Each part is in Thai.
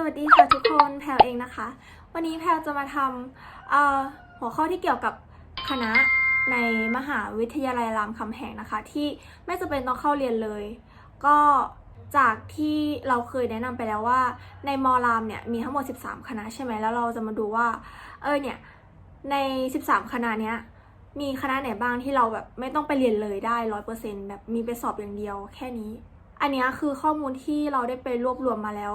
สวัสดีค่ะทุกคนแพลวเองนะคะ วันนี้แพลวจะมาทำหัวข้อที่เกี่ยวกับคณะในมหาวิทยาลัยรามคำแหงนะคะ ที่ไม่จำเป็นต้องเข้าเรียนเลย ก็จากที่เราเคยแนะนำไปแล้วว่า ในมอรามเนี่ยมีทั้งหมด 13 คณะใช่ไหมแล้วเราจะมาดูว่า เออเนี่ยใน 13 คณะเนี้ยมีคณะไหนบ้างที่เราแบบไม่ต้องไปเรียนเลยได้ร้อยเปอร์เซ็นต์แบบมีไปสอบอย่างเดียวแค่นี้ อันนี้คือข้อมูลที่เราได้ไปรวบรวมมาแล้ว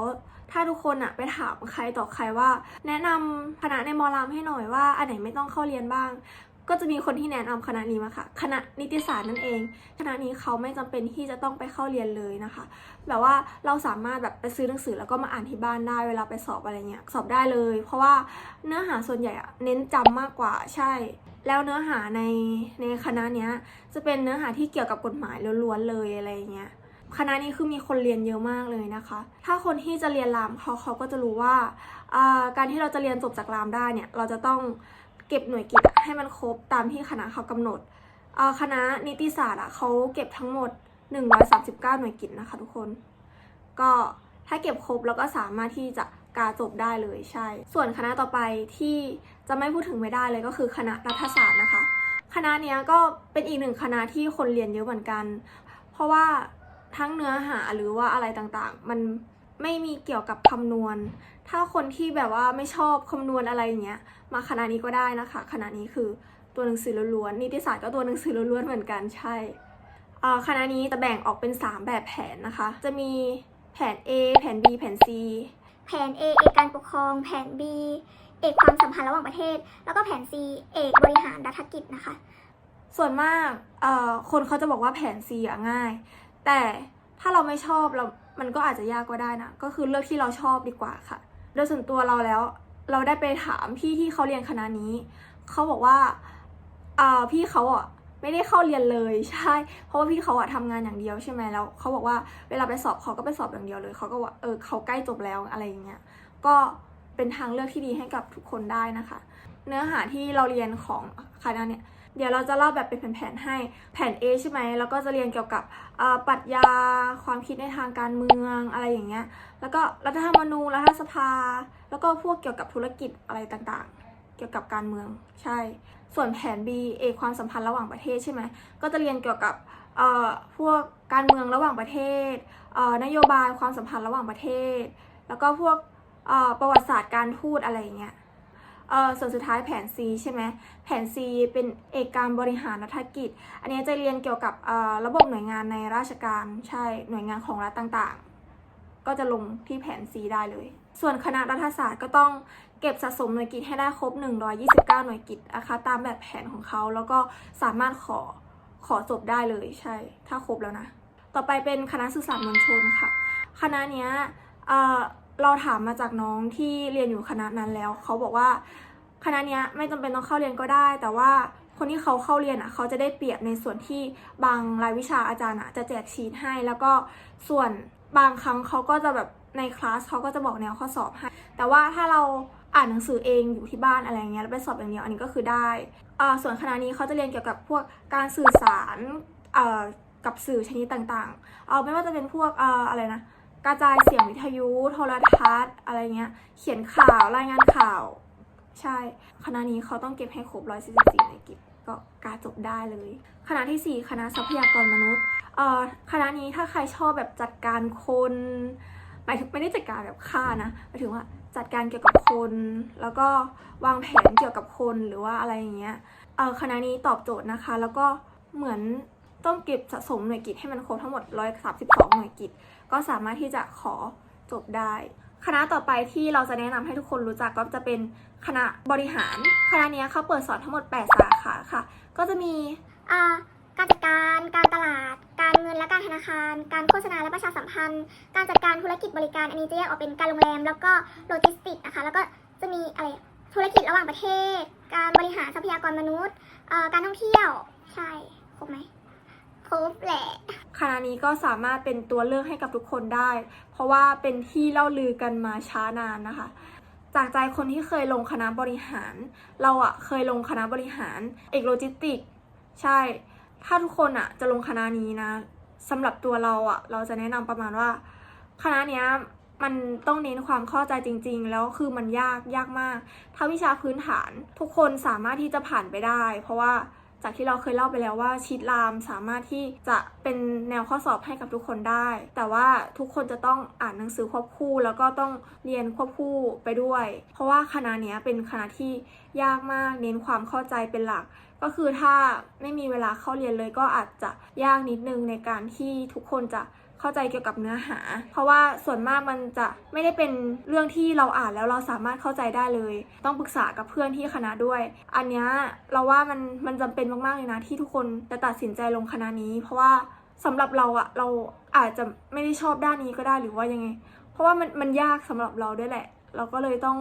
ถ้าทุกคนอะไปถามใครต่อใครว่า แนะนำคณะในมอรามให้หน่อยว่า อันไหนไม่ต้องเข้าเรียนบ้าง ก็จะมีคนที่แนะนำคณะนี้มาค่ะ คณะนิติศาสตร์นั่นเอง คณะนี้เขาไม่จำเป็นที่จะต้องไปเข้าเรียนเลยนะคะ แบบว่าเราสามารถแบบไปซื้อหนังสือแล้วก็มาอ่านที่บ้านได้เวลาไปสอบอะไรเงี้ยสอบได้เลย เพราะว่าเนื้อหาส่วนใหญ่อะเน้นจำมากกว่าใช่แล้วเนื้อหาในในคณะเนี้ยจะเป็นเนื้อหาที่เกี่ยวกับกฎหมายล้วนๆเลยอะไรเงี้ย คณะนี้คือมีคนเรียนเยอะมากเลยนะคะ ถ้าคนที่จะเรียนรามเขาเขาก็จะรู้ว่า การที่เราจะเรียนจบจากรามได้เนี่ย เราจะต้องเก็บหน่วยกิตให้มันครบตามที่คณะเขากำหนด คณะนิติศาสตร์อะเขาเก็บทั้งหมด 139 หน่วยกิตนะคะทุกคน ก็ถ้าเก็บครบแล้วก็สามารถที่จะกาจบได้เลยใช่ ส่วนคณะต่อไปที่จะไม่พูดถึงไม่ได้เลยก็คือคณะรัฐศาสตร์นะคะ คณะเนี้ยก็เป็นอีกหนึ่งคณะที่คนเรียนเยอะเหมือนกัน เพราะว่า ทั้งเนื้อหาหรือว่าอะไรต่างๆ มันไม่มีเกี่ยวกับคำนวณ ถ้าคนที่แบบว่าไม่ชอบคำนวณอะไรอย่างเงี้ย มาคณะนี้ก็ได้นะคะ คณะนี้คือตัวหนังสือล้วนๆนิติศาสตร์ก็ตัวหนังสือล้วนๆเหมือนกันใช่อ่าคณะนี้จะแบ่งออกเป็น 3 แบบแผนนะคะ จะมีแผน A แผน B แผน C แผน A เอกการปกครอง แผน B เอกความสัมพันธ์ระหว่างประเทศ แล้วก็แผน C เอกบริหารรัฐกิจนะคะ ส่วนมากเอ่อคนเขาจะบอกว่าแผน C อะง่าย แต่ถ้าเราไม่ชอบเรา มันก็อาจจะยากก็ได้นะ ก็คือเลือกที่เราชอบดีกว่าค่ะ โดยส่วนตัวเราแล้ว เราได้ไปถามพี่ที่เขาเรียนคณะนี้ เขาบอกว่าอ่าพี่เขาอะไม่ได้เข้าเรียนเลยใช่ เพราะว่าพี่เขาอะทำงานอย่างเดียวใช่ไหมแล้วเขาบอกว่าเวลาไปสอบเขาก็ไปสอบอย่างเดียวเลยเขาก็ว่าเออเขาใกล้จบแล้วอะไรอย่างเงี้ย ก็เป็นทางเลือกที่ดีให้กับทุกคนได้นะคะ เนื้อหาที่เราเรียนของคณะเนี่ย เดี๋ยวเราจะเล่าแบบเป็นแผนๆให้ แผน A ใช่ไหมแล้วก็จะเรียนเกี่ยวกับปรัชญาความคิดในทางการเมืองอะไรอย่างเงี้ย แล้วก็รัฐธรรมนูญรัฐสภา แล้วก็พวกเกี่ยวกับธุรกิจอะไรต่างๆ เกี่ยวกับการเมืองใช่ ส่วนแผน B เอกความสัมพันธ์ระหว่างประเทศใช่ไหมก็จะเรียนเกี่ยวกับพวกการเมืองระหว่างประเทศเนโยบายความสัมพันธ์ระหว่างประเทศ แล้วก็พวกประวัติศาสตร์การทูตอะไรอย่างเงี้ย เออส่วนสุดท้ายแผน C ใช่ไหมแผน C เป็นเอกการบริหารรัฐกิจ อันนี้จะเรียนเกี่ยวกับเออระบบหน่วยงานในราชการใช่หน่วยงานของรัฐต่างๆ ก็จะลงที่แผน C ได้เลย ส่วนคณะรัฐศาสตร์ก็ต้องเก็บสะสมหน่วยกิตให้ได้ครบ 129 หน่วยกิตนะคะตามแบบแผนของเขาแล้วก็สามารถขอขอจบได้เลยใช่ ถ้าครบแล้วนะ ต่อไปเป็นคณะสื่อสารมวลชนค่ะ คณะเนี้ย เราถามมาจากน้องที่เรียนอยู่คณะนั้นแล้ว เขาบอกว่าคณะนี้ไม่จำเป็นต้องเข้าเรียนก็ได้ แต่ว่าคนที่เขาเข้าเรียนอะเขาจะได้เปรียบในส่วนที่บางรายวิชาอาจารย์อะจะแจกชีทให้ แล้วก็ส่วนบางครั้งเขาก็จะแบบในคลาสเขาก็จะบอกแนวข้อสอบให้ แต่ว่าถ้าเราอ่านหนังสือเองอยู่ที่บ้านอะไรเงี้ยแล้วไปสอบอย่างเดียวอันนี้ก็คือได้อ่ส่วนคณะนี้เขาจะเรียนเกี่ยวกับพวกการสื่อสารอ่กับสื่อชนิดต่างๆ เอาไม่ว่าจะเป็นพวกอ่อะไรนะ กระจายเสียงวิทยุ โทรทัศน์ อะไรเงี้ย เขียนข่าวรายงานข่าว ใช่ คณะนี้เขาต้องเก็บให้ครบ 144ในกิจก็การจบได้เลย คณะทีสี่ 4 คณะทรัพยากรมนุษย์เอ่อคณะนี้ถ้าใครชอบแบบจัดการคนหมายถึงไม่ได้จัดการแบบฆ่านะหมายถึงว่าจัดการเกี่ยวกับคน แล้วก็วางแผนเกี่ยวกับคนหรือว่าอะไรอย่างเงี้ยเอ่อคณะนี้ตอบโจทย์นะคะ แล้วก็เหมือนต้องเก็บสะสมหน่วยกิจให้มันครบทั้งหมด 132 หน่วยกิจ ก็สามารถที่จะขอจบได้ คณะต่อไปที่เราจะแนะนำให้ทุกคนรู้จักก็จะเป็นคณะบริหาร คณะนี้เขาเปิดสอนทั้งหมด 8 สาขาค่ะ ก็จะมีการจัดการ การตลาด การเงินและการธนาคาร การโฆษณาและประชาสัมพันธ์ การจัดการธุรกิจบริการ อันนี้จะแยกออกเป็นการโรงแรม แล้วก็โลจิสติกส์นะคะ แล้วก็จะมีอะไร ธุรกิจระหว่างประเทศ การบริหารทรัพยากรมนุษย์ การท่องเที่ยว ใช่ ครบไหม รบแหละคณะนี้ก็สามารถเป็นตัวเลือกให้กับทุกคนได้ เพราะว่าเป็นที่เล่าลือกันมาช้านานนะคะ จากใจคนที่เคยลงคณะบริหาร เราอะเคยลงคณะบริหาร เอกโลจิสติก ใช่ ถ้าทุกคนอะจะลงคณะนี้นะสำหรับตัวเราอะเราจะแนะนำประมาณว่า คณะเนี้ยมันต้องเน้นความเข้าใจจริง ๆ แล้วคือมันยากยากมาก ถ้าวิชาพื้นฐานทุกคนสามารถที่จะผ่านไปได้ เพราะว่า จากที่เราเคยเล่าไปแล้วว่าชีตรามสามารถที่จะเป็นแนวข้อสอบให้กับทุกคนได้ แต่ว่าทุกคนจะต้องอ่านหนังสือควบคู่แล้วก็ต้องเรียนควบคู่ไปด้วย เพราะว่าคณะนี้เป็นคณะที่ยากมากเน้นความเข้าใจเป็นหลัก ก็คือถ้าไม่มีเวลาเข้าเรียนเลยก็อาจจะยากนิดนึงในการที่ทุกคนจะ เข้าใจเกี่ยวกับเนื้อหา เพราะว่าส่วนมากมันจะไม่ได้เป็นเรื่องที่เราอ่านแล้วเราสามารถเข้าใจได้เลย ต้องปรึกษากับเพื่อนที่คณะด้วย อันนี้เราว่ามันมันจำเป็นมากๆเลยนะที่ทุกคนจะตัดสินใจลงคณะนี้ เพราะว่าสำหรับเราอะเราอาจจะไม่ได้ชอบด้านนี้ก็ได้หรือว่ายังไง เพราะว่ามันมันยากสำหรับเราด้วยแหละ เราก็เลยต้อง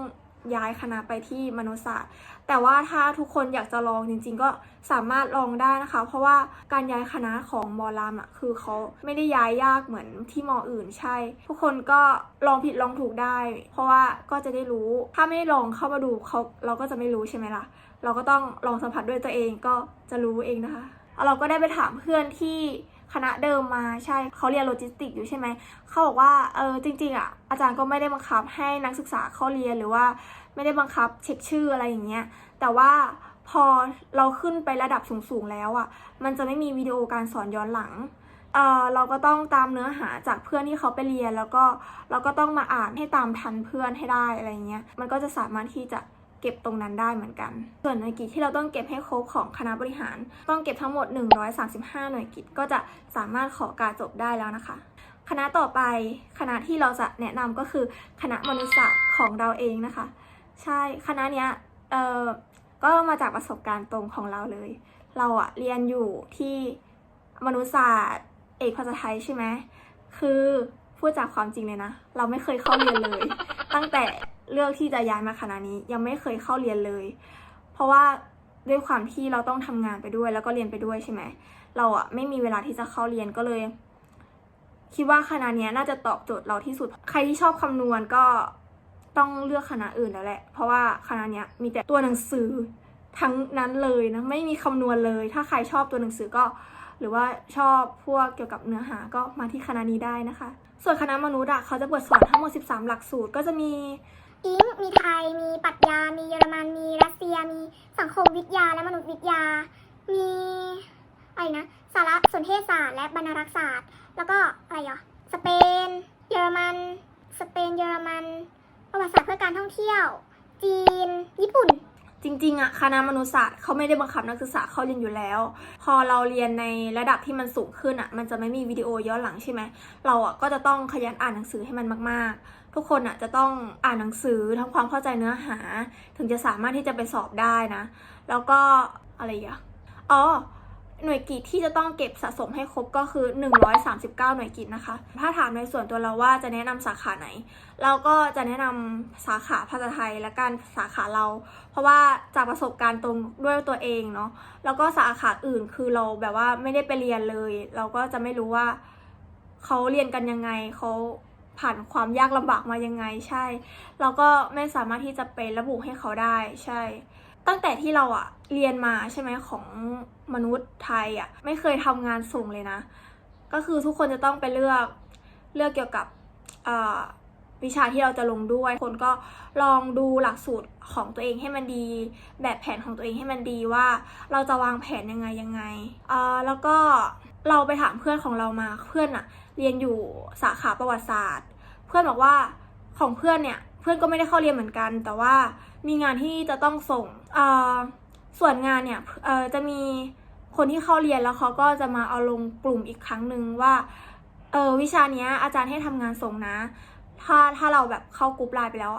ย้ายคณะไปที่มนุษยศาสตร์ แต่ว่าถ้าทุกคนอยากจะลองจริง ๆ ก็สามารถลองได้นะคะ เพราะว่าการย้ายคณะของมอรามอะคือเขาไม่ได้ย้ายยากเหมือนที่มออื่นใช่ ทุกคนก็ลองผิดลองถูกได้ เพราะว่าก็จะได้รู้ ถ้าไม่ลองเข้ามาดูเขาเราก็จะไม่รู้ใช่ไหมล่ะ เราก็ต้องลองสัมผัสด้วยตัวเองก็จะรู้เองนะคะเราก็ได้ไปถามเพื่อนที่ คณะเดิมมาใช่เขาเรียนโลจิสติกอยู่ใช่ไหมเขาบอกว่าเออจริงๆอะอาจารย์ก็ไม่ได้บังคับให้นักศึกษาเข้าเรียนหรือว่าไม่ได้บังคับเช็คชื่ออะไรอย่างเงี้ยแต่ว่าพอเราขึ้นไประดับสูงๆแล้วอะมันจะไม่มีวิดีโอการสอนย้อนหลังเออเราก็ต้องตามเนื้อหาจากเพื่อนที่เขาไปเรียนแล้วก็เราก็ต้องมาอ่านให้ตามทันเพื่อนให้ได้อะไรเงี้ยมันก็จะสามารถที่จะ เก็บตรงนั้นได้เหมือนกัน ส่วนหน่วยกิจที่เราต้องเก็บให้ครบของคณะบริหาร ต้องเก็บทั้งหมด 135 หน่วยกิจก็จะสามารถขอการจบได้แล้วนะคะ คณะต่อไปคณะที่เราจะแนะนำก็คือคณะมนุษยศาสตร์ของเราเองนะคะ ใช่คณะเนี้ยเออก็มาจากประสบการณ์ตรงของเราเลย เราอะเรียนอยู่ที่มนุษยศาสตร์เอกภาษาไทยใช่ไหมคือพูดจากความจริงเลยนะ เราไม่เคยเข้าเรียนเลย ตั้งแต่ เลือกที่จะย้ายมาคณะนี้ยังไม่เคยเข้าเรียนเลย เพราะว่าด้วยความที่เราต้องทำงานไปด้วยแล้วก็เรียนไปด้วยใช่ไหมเราอะไม่มีเวลาที่จะเข้าเรียนก็เลย คิดว่าคณะนี้น่าจะตอบโจทย์เราที่สุด ใครที่ชอบคำนวณก็ต้องเลือกคณะอื่นแล้วแหละ เพราะว่าคณะนี้มีแต่ตัวหนังสือทั้งนั้นเลยนะไม่มีคำนวณเลย ถ้าใครชอบตัวหนังสือก็ หรือว่าชอบพวกเกี่ยวกับเนื้อหาก็มาที่คณะนี้ได้นะคะ ส่วนคณะมนุษย์อะเขาจะเปิดสอนทั้งหมด 13 หลักสูตร ก็จะมี อิงมีไทย มีปรัชญา มีเยอรมัน มีรัสเซีย มีสังคมวิทยาและมนุษยวิทยา มีอะไรนะ สารสนเทศศาสตร์และบรรณารักษศาสตร์ แล้วก็อะไรอะสเปน เยอรมัน สเปน เยอรมัน ประวัติศาสตร์เพื่อการท่องเที่ยว จีน ญี่ปุ่น จริงๆอะคณะมนุษยศาสตร์เขาไม่ได้บังคับนักศึกษาเข้าเรียนอยู่แล้ว พอเราเรียนในระดับที่มันสูงขึ้นอะมันจะไม่มีวิดีโอย้อนหลังใช่ไหมเราอะก็จะต้องขยันอ่านหนังสือให้มันมากๆ ทุกคนอะจะต้องอ่านหนังสือทำความเข้าใจเนื้อหา ถึงจะสามารถที่จะไปสอบได้นะ แล้วก็อะไรอย่างอ๋อ หน่วยกิจที่จะต้องเก็บสะสมให้ครบก็คือ 139 หน่วยกิจนะคะ ถ้าถามในส่วนตัวเราว่าจะแนะนำสาขาไหน เราก็จะแนะนำสาขาภาษาไทยและการสาขาเรา เพราะว่าจากประสบการณ์ตรงด้วยตัวเองเนาะ แล้วก็สาขาอื่นคือเราแบบว่าไม่ได้ไปเรียนเลย เราก็จะไม่รู้ว่าเขาเรียนกันยังไงเขาผ่านความยากลำบากมายังไงใช่ เราก็ไม่สามารถที่จะไประบุให้เขาได้ใช่ ตั้งแต่ที่เราอะเรียนมาใช่ไหมของมนุษย์ไทยอะไม่เคยทำงานส่งเลยนะ ก็คือทุกคนจะต้องไปเลือกเลือกเกี่ยวกับวิชาที่เราจะลงด้วย คนก็ลองดูหลักสูตรของตัวเองให้มันดี แบบแผนของตัวเองให้มันดีว่าเราจะวางแผนยังไงยังไงอ่อแล้วก็เราไปถามเพื่อนของเรามาเพื่อนอะเรียนอยู่สาขาประวัติศาสตร์ เพื่อนบอกว่าของเพื่อนเนี่ย เพื่อนก็ไม่ได้เข้าเรียนเหมือนกัน แต่ว่ามีงานที่จะต้องส่งส่วนงานเนี่ยจะมีคนที่เข้าเรียนแล้วเขาก็จะมาเอาลงกลุ่มอีกครั้งหนึ่งว่าเออวิชานี้อาจารย์ให้ทำงานส่งนะ ถ้าถ้าเราแบบเข้ากลุ่มไลน์ไปแล้ว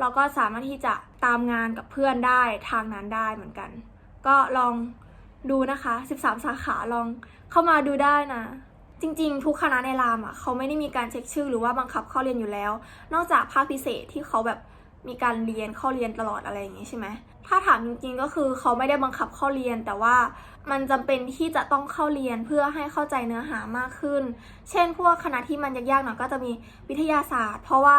เราก็สามารถที่จะตามงานกับเพื่อนได้ทางนั้นได้เหมือนกัน ก็ลองดูนะคะ 13 สาขาลองเข้ามาดูได้นะ จริง ๆ ทุกคณะในรามอะเขาไม่ได้มีการเช็คชื่อหรือว่าบังคับเข้าเรียนอยู่แล้ว นอกจากภาคพิเศษที่เขาแบบมีการเรียนเข้าเรียนตลอดอะไรอย่างงี้ใช่ไหมถ้าถามจริงๆก็คือเขาไม่ได้บังคับเข้าเรียน แต่ว่ามันจำเป็นที่จะต้องเข้าเรียนเพื่อให้เข้าใจเนื้อหามากขึ้น เช่น พวกคณะที่มันยากๆหน่อยก็จะมีวิทยาศาสตร์ เพราะว่า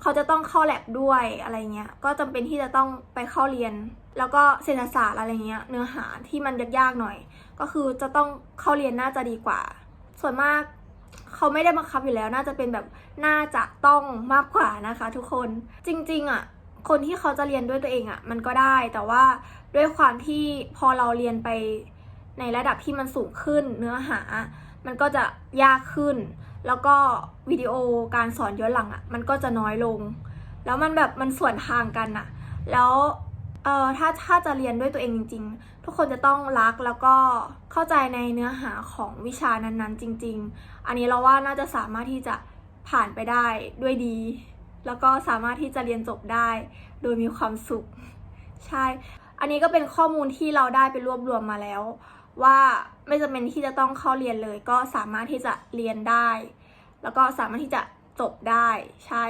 เขาจะต้องเข้าแลบด้วยอะไรเงี้ย ก็จำเป็นที่จะต้องไปเข้าเรียน แล้วก็เศรษฐศาสตร์อะไรเงี้ยเนื้อหาที่มันยากๆหน่อย ก็คือจะต้องเข้าเรียนน่าจะดีกว่า ส่วนมากเขาไม่ได้บังคับอยู่แล้ว น่าจะเป็นแบบน่าจะต้องมากกว่านะคะ ทุกคนจริง ๆอะคนที่เขาจะเรียนด้วยตัวเองอะมันก็ได้แต่ว่าด้วยความที่พอเราเรียนไปในระดับที่มันสูงขึ้นเนื้อหา มันก็จะยากขึ้น แล้วก็วิดีโอการสอนย้อนหลังอะมันก็จะน้อยลง แล้วมันแบบมันส่วนทางกันอะ แล้ว เอ่อถ้าถ้าจะเรียนด้วยตัวเองจริง ๆ ทุกคนจะต้องรักแล้วก็เข้าใจในเนื้อหาของวิชานั้นๆ จริง ๆ อันนี้เราว่าน่าจะสามารถที่จะผ่านไปได้ด้วยดี แล้วก็สามารถที่จะเรียนจบได้ โดยมีความสุข ใช่ อันนี้ก็เป็นข้อมูลที่เราได้ไปรวบรวมมาแล้ว ว่าไม่จำเป็นที่จะต้องเข้าเรียนเลย ก็สามารถที่จะเรียนได้ แล้วก็สามารถที่จะจบได้ใช่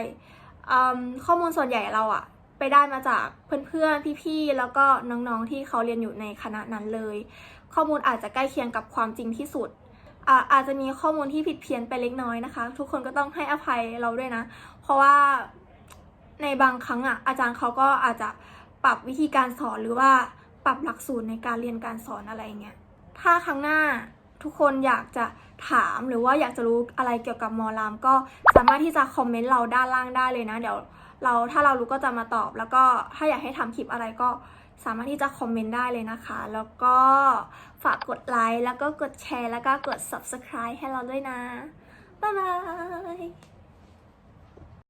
ข้อมูลส่วนใหญ่เราอะ ไปได้มาจากเพื่อนๆ พี่ๆ แล้วก็น้องๆ ที่เขาเรียนอยู่ในคณะนั้นเลย ข้อมูลอาจจะใกล้เคียงกับความจริงที่สุดอาอาจจะมีข้อมูลที่ผิดเพี้ยนไปเล็กน้อยนะคะ ทุกคนก็ต้องให้อภัยเราด้วยนะ เพราะว่าในบางครั้งอะอาจารย์เขาก็อาจจะปรับวิธีการสอนหรือว่าปรับหลักสูตรในการเรียนการสอนอะไรเงี้ย ถ้าครั้งหน้าทุกคนอยากจะถามหรือว่าอยากจะรู้อะไรเกี่ยวกับมอลามก็สามารถที่จะคอมเมนต์เราด้านล่างได้เลยนะ เดี๋ยว เราถ้าเรารู้ก็จะมาตอบ แล้วก็ถ้าอยากให้ทำคลิปอะไรก็สามารถที่จะคอมเมนต์ได้เลยนะคะ แล้วก็ฝากกดไลค์ แล้วก็กดแชร์ แล้วก็กด subscribe ให้เราด้วยนะ บ๊ายบาย